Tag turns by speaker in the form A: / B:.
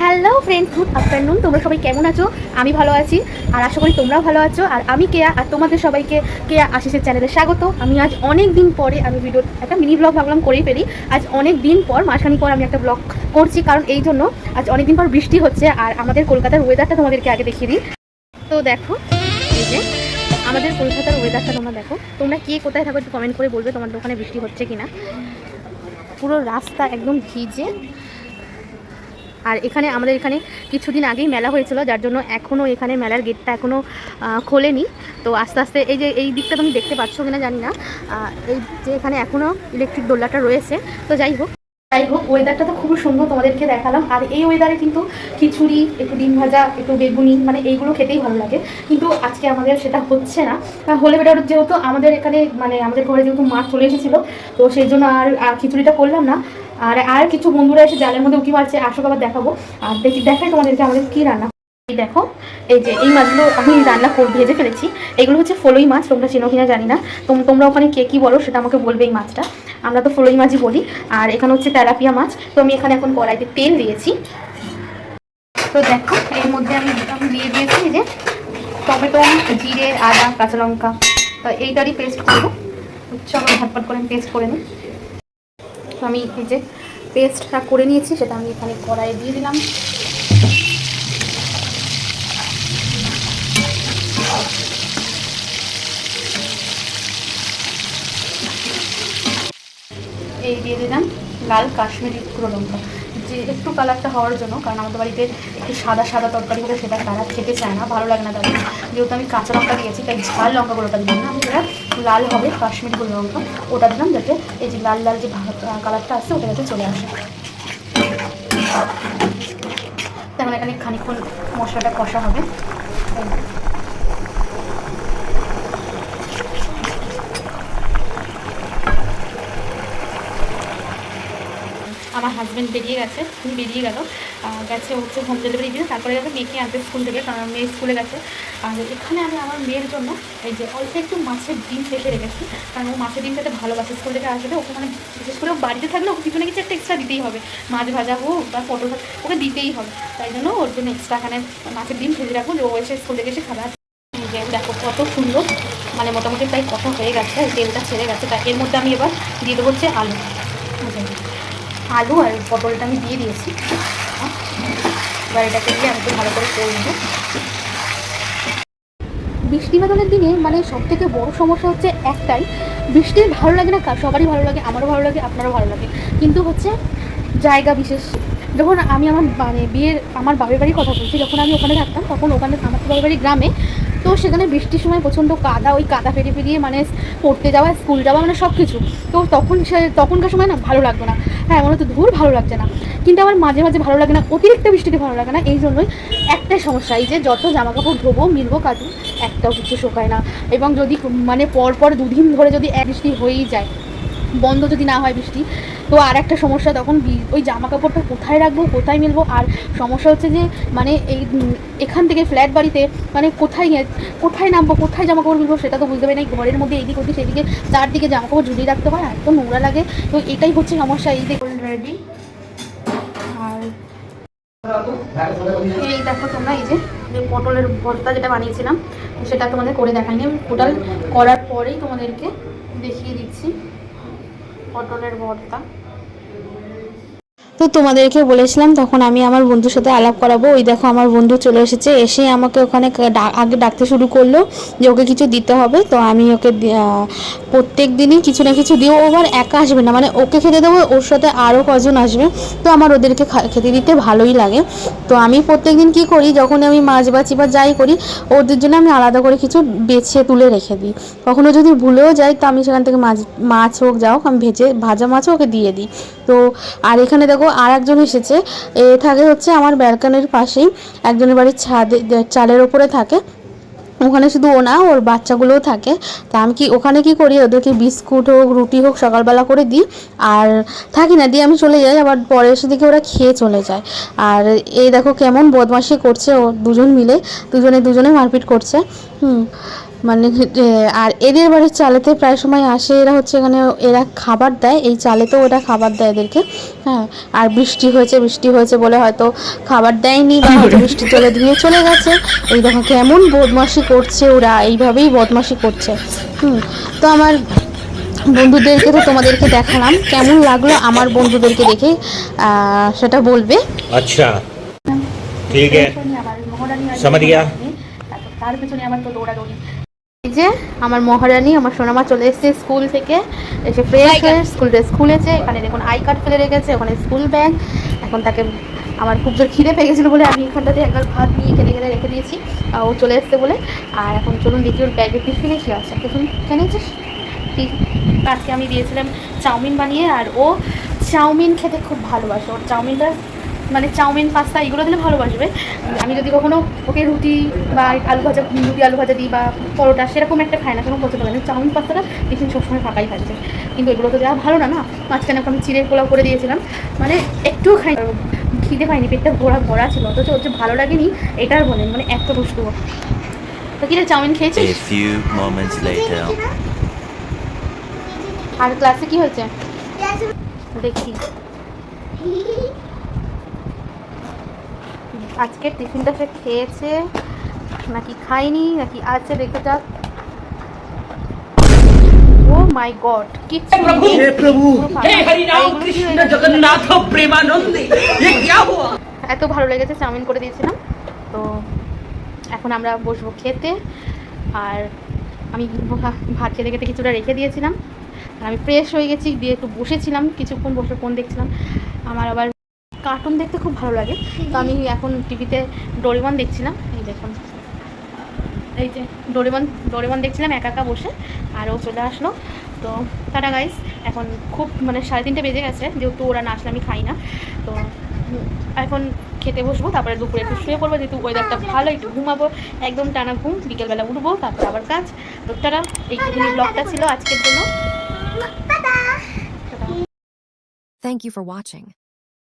A: Hello friends good afternoon তোমরা সবাই কেমন আছো? আমি ভালো আছি, আর আশা করি তোমরাও ভালো আছো। আর আমি কেয়া, আর তোমাদের সবাইকে কেয়া আশিসের চ্যানেলে স্বাগত। আমি আজ অনেক দিন পরে আমি ভিডিও একটা মিনি ব্লগ ভাবলাম করেই ফেলি। আজ অনেক দিন পর মাসখানি পর আমি একটা ব্লগ করছি, কারণ এই জন্য আজ অনেক দিন পর বৃষ্টি হচ্ছে। আর আমাদের কলকাতার ওয়েদারটা তোমাদেরকে আগে দেখিয়ে দিই। তো দেখো, এই যে আমাদের কলকাতার ওয়েদারটা তোমরা দেখো। তোমরা কে কোথায় থাকো একটু কমেন্ট করে বলবে তোমাদের ওখানে বৃষ্টি হচ্ছে কিনা। পুরো রাস্তা একদম ভিজে। আর এখানে আমাদের এখানে কিছুদিন আগেই মেলা হয়েছিল, যার জন্য এখনও এখানে মেলার গেটটা এখনও খোলেনি। তো আস্তে আস্তে এই যে এই দিকটা তুমি দেখতে পাচ্ছ কিনা জানি না। এই যে এখানে এখনও ইলেকট্রিক দোল্লাটা রয়েছে। তো যাই হোক। যাই হোক ওয়েদারটা তো খুবই সুন্দর তোমাদেরকে দেখালাম। আর এই ওয়েদারে কিন্তু খিচুড়ি, একটু ডিম ভাজা, একটু বেগুনি মানে এইগুলো খেতেই ভালো লাগে। কিন্তু আজকে আমাদের সেটা হচ্ছে না। হলে বেটার যেহেতু আমাদের এখানে মানে আমাদের ঘরে যেহেতু মাছ চলে এসেছিল, তো সেই জন্য আর খিচুড়িটা করলাম না। আর আর কিছু বন্ধুরা এসে জালের মধ্যে উঁকি মারছে, আসো আবার দেখাবো। আর দেখি, দেখাই তোমাদেরকে আমাদের কী রান্না দেখো, এই যে এই মাছগুলো আমি রান্না করে, ভেজে ফেলেছি। এগুলো হচ্ছে ফলই মাছ, তোমরা চেনো কিনা জানি না। তোম- তোমরা ওখানে কে কী বলো, সেটা আমাকে বলবে এই মাছটা। আমরা তো ফলই মাছই বলি। আর এখানে হচ্ছে তেলাপিয়া মাছ। তো আমি এখানে এখন কড়াইতে তেল দিয়েছি। তো দেখো, এর মধ্যে আমি আমি দিয়ে দিয়েছি যে টমেটো, জিরে, আদা, কাঁচা লঙ্কা। তো এইটারই পেস্ট করব। চলো ঝটপট করে পেস্ট করে নিই। তো আমি এই যে পেস্টটা করে নিয়েছি, সেটা আমি এখানে কড়াইয়ে দিয়ে দিলাম। এই দিয়ে দিলাম লাল কাশ্মীরি গুঁড়ো লঙ্কা যে একটু কালারটা হওয়ার জন্য, কারণ আমাদের বাড়িতে একটু সাদা সাদা তরকারি হলে সেটা কালার খেতে চায় না, ভালো লাগে না তাদের। যেহেতু আমি কাঁচা লঙ্কা দিয়েছি, তাই ঝাল লঙ্কা গুঁড়োটা দিলাম না। আমি যেটা লাল হবে কাশ্মীরি গুঁড়ো লঙ্কা ওটা দিলাম যাতে এই যে লাল লাল যে কালারটা আসছে ওটা যাতে চলে আসে। তেমন এখানে খানিক্ষণ মশলাটা কষা হবে। আমার হাজব্যান্ড বেরিয়ে গেছে তুমি বেরিয়ে গেল। গেছে হচ্ছে হোম ডেলিভারি দিয়ে। তারপরে গেছে মেয়েকে আনতে স্কুল থেকে, কারণ মেয়ে স্কুলে গেছে। আর এখানে আমি আমার মেয়ের জন্য এই যে অল্প একটু মাছের ডিম রেখে রেখেছি। কারণ ও মাছের ডিম খেতে ভালোবাসে স্কুল থেকে আসবে ওকে মানে বিশেষ করে বাড়িতে থাকলে ওকে কিছু না কিছু একটা এক্সট্রা দিতেই হবে। মাছ ভাজা হোক বা পটল ওকে দিতেই হবে। তাই জন্য ওর জন্য এক্সট্রা এখানে মাছের ডিম ভেজে রাখব যে ও এসে স্কুল থেকে এসে খাবার দেখো কত সুন্দর। মানে মোটামুটি প্রায় কষা হয়ে গেছে। তেলটা ছেড়ে গেছে। তা এর মধ্যে আমি এবার দিয়ে দেবো হচ্ছে আলু। যে। আলু আর পটলটা আমি দিয়ে দিয়েছি। এবার এটাকে দিয়ে আমি ভালো করে করে নেব। বৃষ্টি বাদলের দিনে মানে সব থেকে বড় সমস্যা হচ্ছে একটাই, বৃষ্টি ভালো লাগে না সবারই ভালো লাগে, আমারও ভালো লাগে, আপনারও ভালো লাগে। কিন্তু হচ্ছে জায়গা বিশেষ। যখন আমি আমার মানে বিয়ের আমার বাপের বাড়ির কথা বলছি, যখন আমি ওখানে থাকতাম, তখন ওখানে আমার তো বাপের বাড়ি গ্রামে, তো সেখানে বৃষ্টির সময় প্রচণ্ড কাদা, ওই কাদা পেরিয়ে পেরিয়ে মানে পড়তে যাওয়া, স্কুল যাওয়া মানে সব কিছু তো তখন সে তখনকার সময় না ভালো লাগতো না। হ্যাঁ মনে হতো ধূর ভালো লাগছে না। কিন্তু আমার মাঝে মাঝে ভালো লাগে না, অতিরিক্ত বৃষ্টিতে ভালো লাগে না, এই জন্যই একটাই সমস্যা, এই যে যত জামা কাপড় ধোবো, মিলবো কাজু একটাও কিছু শোকায় না। এবং যদি মানে পরপর পর দুদিন ধরে যদি এক বৃষ্টি হয়েই যায়, বন্ধ যদি না হয় বৃষ্টি তো আর একটা সমস্যা তখন ওই জামা কাপড়টা কোথায় রাখব, কোথায় মিলবো? আর সমস্যা হচ্ছে যে মানে এই এখান থেকে ফ্ল্যাট বাড়িতে মানে কোথায় কোথায় নামবো, কোথায় জামা কাপড় মিলবো সেটা তো বুঝতে পারি না। ঘরের মধ্যে এইদিক ওদিক, সেদিকে চারদিকে জামা কাপড় ঝুলিয়ে রাখতে হয়, আর তো নোংরা লাগে। তো এটাই হচ্ছে সমস্যা, এই যে রেডি আর এই দেখো তোমরা, এই যে যে পটলের ভর্তা যেটা বানিয়েছিলাম, সেটা তোমাদের করে দেখাইনি। আমি টোটাল করার পরেই তোমাদেরকে দেখিয়ে দিচ্ছি পটলের ভর্তা।
B: তো তোমাদেরকে বলেছিলাম, তখন আমি আমার বন্ধুর সাথে আলাপ করাবো। ওই দেখো আমার বন্ধু চলে এসেছে, এসে আমাকে ওখানে আগে ডাকতে শুরু করল যে ওকে কিছু দিতে হবে। তো আমি ওকে প্রত্যেক দিনই কিছু না কিছু দিও ও আবার একা আসবে না। মানে ওকে খেতে দেবো, ওর সাথে আরও কজন আসবে। তো আমার ওদেরকে খেতে দিতে ভালোই লাগে। তো আমি প্রত্যেক দিন কী করি, যখন আমি মাছ বাছি বা যাই করি, ওদের জন্য আমি আলাদা করে কিছু বেছে তুলে রেখে দিই। কখনো যদি ভুলেও যাই, তো আমি সেখান থেকে মাছ মাছ হোক, যা হোক, আমি ভেজে, ভাজা মাছও ওকে দিয়ে দিই। তো, আর এখানে দেখো আর একজন এসেছে। এ থাকে হচ্ছে আমার ব্যালকানির পাশেই, একজনের বাড়ির ছাদে চালের ওপরে থাকে। ওখানে শুধু ও না ওর বাচ্চাগুলোও থাকে। তা আমি কি, ওখানে কি করি, ওদেরকে বিস্কুট হোক, রুটি হোক, সকালবেলা করে দিই। আর থাকি না, দিয়ে আমি চলে যাই, আবার পরে এসে দিকে ওরা খেয়ে চলে যায়। আর এই দেখো কেমন বদমাশি করছে ও দুজন মিলে, দুজনে দুজনে মারপিট করছে। হুম মানে এ, আর এদের বাড়ির চালেতে প্রায় সময় আসে এরা হচ্ছে এখানে এরা খাবার দেয় এই চালেতেও ওরা খাবার দেয় এদেরকে হ্যাঁ আর বৃষ্টি হয়েছে বৃষ্টি হয়েছে বলে হয়তো খাবার দেয়নি বা হয়তো বৃষ্টি চলে দিয়ে চলে গেছে এই দেখো কেমন বদমাশি করছে ওরা এইভাবেই বদমাশি করছে হুম তো আমার বন্ধুদেরকে তো তোমাদেরকে দেখালাম কেমন লাগলো আমার বন্ধুদেরকে দেখে আহ, সেটা বলবে
C: अच्छा ठीक है
A: আবার মহারানী আর
C: समझ गया
A: তারপর তার পেছনে আমার তো দৌড়াদৌড়ি এই যে আমার মহারানী আমার সোনামা চলে এসেছে স্কুল থেকে। এসে ফ্রেশ হয়ে স্কুল ড্রেস খুলেছে। এখানে দেখুন আই কার্ড ফেলে রেখেছে ওখানে স্কুল ব্যাগ। এখন তাকে আমার খুব জোর খিদে পেয়ে গেছিল বলে আমি এখানটাতে একবার ভাত নিয়ে কেটে কেটে রেখে দিয়েছি। ও চলে এসছে বলে। আর এখন চলুন দেখি ওর ব্যাগে টিফিনে কী আছে। টিফিন জেনেছিস আজকে আমি দিয়েছিলাম চাউমিন বানিয়ে। আর ও চাউমিন খেতে খুব ভালোবাসে। ওর চাউমিনটা মানে চাউমিন পাস্তা এগুলো দিলে ভালোবাসবে। আমি যদি কখনো ওকে রুটি বা আলু ভাজা রুটি আলু ভাজা দিই বা পরোটা সেরকম একটা খায় না কোনো পছন্দ করে না। চাউমিন পাস্তাটা টিফিন সবসময় ফাঁকাই থাকছে কিন্তু এগুলো তো দেওয়া ভালো না না? মাঝখানে আমি চিড়ের পোলাও করে দিয়েছিলাম। মানে একটুও খাই খিদে পাইনি পেটটা ভরা ভরা ছিল অথচ যে ভালো লাগেনি এটার বলেন মানে এত দুষ্টু। তো কিরে চাউমিন খেয়েছিস. আর ক্লাসে কি হয়েছে? দেখি। আজকে টিফিনটা সে খেয়েছে নাকি খায়নি নাকি আছে দেখে যাক ও মাই গড কিচ্ছু
D: হে
A: প্রভু হে
D: হরি রাম
A: কৃষ্ণ
D: জগন্নাথ
A: প্রেমানন্দে এ
D: কিয়া
A: হুয়া? এত ভালো লেগেছে চাউমিন করে দিয়েছিলাম। তো এখন আমরা বসবো খেতে। আর আমি ভাত খেতে খেতে কিছুটা রেখে দিয়েছিলাম। আমি ফ্রেশ হয়ে গেছি দিয়ে একটু বসেছিলাম কিছুক্ষণ বসে ফোন দেখছিলাম। আমার আবার কার্টুন দেখতে খুব ভালো লাগে। তো আমি এখন টিভিতে ডোরেমন দেখছিলাম। এই দেখুন। এই যে ডোরেমন ডোরেমন দেখছিলাম একা একা বসে। আর ও চলে আসলো। তো টাটা গাইস এখন খুব মানে সাড়ে তিনটে বেজে গেছে। যেহেতু ওরা না আসলে আমি খাই না। তো এখন খেতে বসবো তারপরে দুপুরে একটু শুয়ে পড়ব। যেহেতু ওয়েদারটা ভালো একটু ঘুমাবো। একদম টানা ঘুম বিকেলবেলা উঠবো তারপর আবার কাজ। তো টাটা এইটুকুনি ব্লগটা ছিল আজকের জন্য।
E: Thank you for watching.